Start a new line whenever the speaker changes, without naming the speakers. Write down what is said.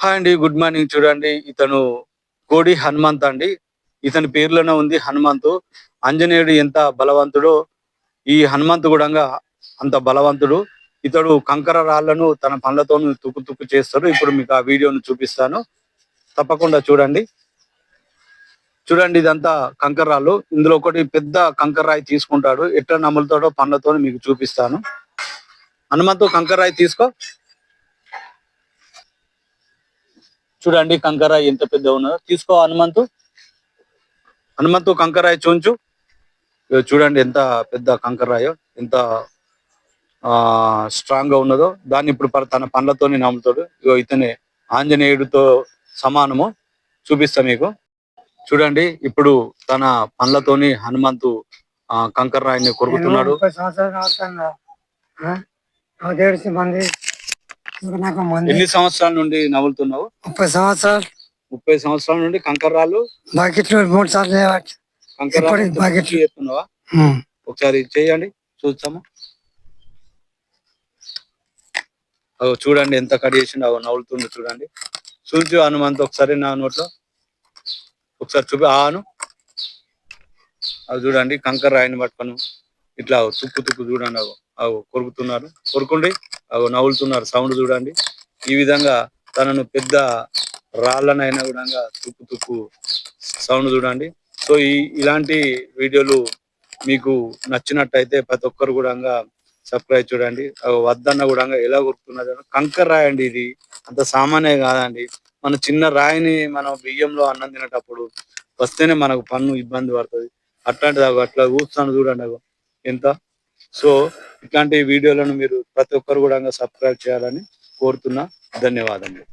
Hi అండి good morning చూడండి. ఇతను కోడి హనుమంత్ అండి. ఇతని పేర్లోనే ఉంది హనుమంతు. ఆంజనేయుడు ఎంత బలవంతుడో ఈ హనుమంతు కూడా అంత బలవంతుడు. ఇతడు కంకర రాళ్ళను తన పనులతో తుక్కు తుక్కు చేస్తాడు. ఇప్పుడు మీకు ఆ వీడియోను చూపిస్తాను. తప్పకుండా చూడండి. చూడండి ఇదంతా కంకర ఇందులో ఒకటి పెద్ద కంకర రాయి తీసుకుంటాడు. ఎట్లా నమ్ములతోటో పండ్లతో మీకు చూపిస్తాను. హనుమంతు కంకర రాయి తీసుకో. చూడండి కంకరాయి ఎంత పెద్ద ఉన్నదో. తీసుకో హనుమంతు. హనుమంతు కంకరాయి చూంచు. చూడండి ఎంత పెద్ద కంకరాయో ఎంత ఆ స్ట్రాంగ్గా ఉన్నదో. దాన్ని ఇప్పుడు తన పండ్లతోనే నమ్ముతాడు ఇగో ఇతనే ఆంజనేయుడితో సమానము. చూపిస్తా మీకు. చూడండి ఇప్పుడు తన పండ్లతోని హనుమంతు కంకర్రాయిని కొరుకుతున్నాడు.
మంది నాకు మంది
ఎన్ని సంవత్సరాల నుండి నవ్వులుతున్నావు?
ముప్పై సంవత్సరాలు.
ముప్పై సంవత్సరాల నుండి కంకర్రాళ్ళు?
బకెట్లు మూడు సార్లు ఎప్పటికి బాగా
చేస్తున్నావా? ఒకసారి చేయండి చూస్తాము. అగో చూడండి ఎంత కట్ చేసిండు అగో నవ్వులుతుండు చూడండి. చూచు హనుమంత్ ఒకసారి నా నోట్లో. ఒకసారి చూపి ఆను అది చూడండి కంకర రాయిని పట్టుకొని ఇట్లా తుక్కు తుక్కు చూడండి అగో. అగో కొరుకుతున్నారు. కొరుకుండి. నవ్వులుతున్నారు సౌండ్ చూడండి. ఈ విధంగా తనను పెద్ద రాళ్ళనైనా కూడా తుక్కు తుక్కు సౌండ్ చూడండి. సో ఈ ఇలాంటి వీడియోలు మీకు నచ్చినట్టయితే ప్రతి ఒక్కరు కూడా సబ్స్క్రైబ్ చూడండి. వద్దన్న కూడా ఎలా కొరుకుతున్నది కంకర రాయండి ఇది. అంత సామాన్య కాదండి. మన చిన్న రాయిని మనం బియ్యంలో అన్నం తినేటప్పుడు వస్తేనే మనకు పన్ను ఇబ్బంది పడుతుంది. అట్లాంటిది అట్లా కూర్చొని చూడండి ఎంత? సో ఇట్లాంటి వీడియోలను మీరు ప్రతి ఒక్కరు కూడా సబ్స్క్రైబ్ చేయాలని కోరుతున్నా. ధన్యవాదములు.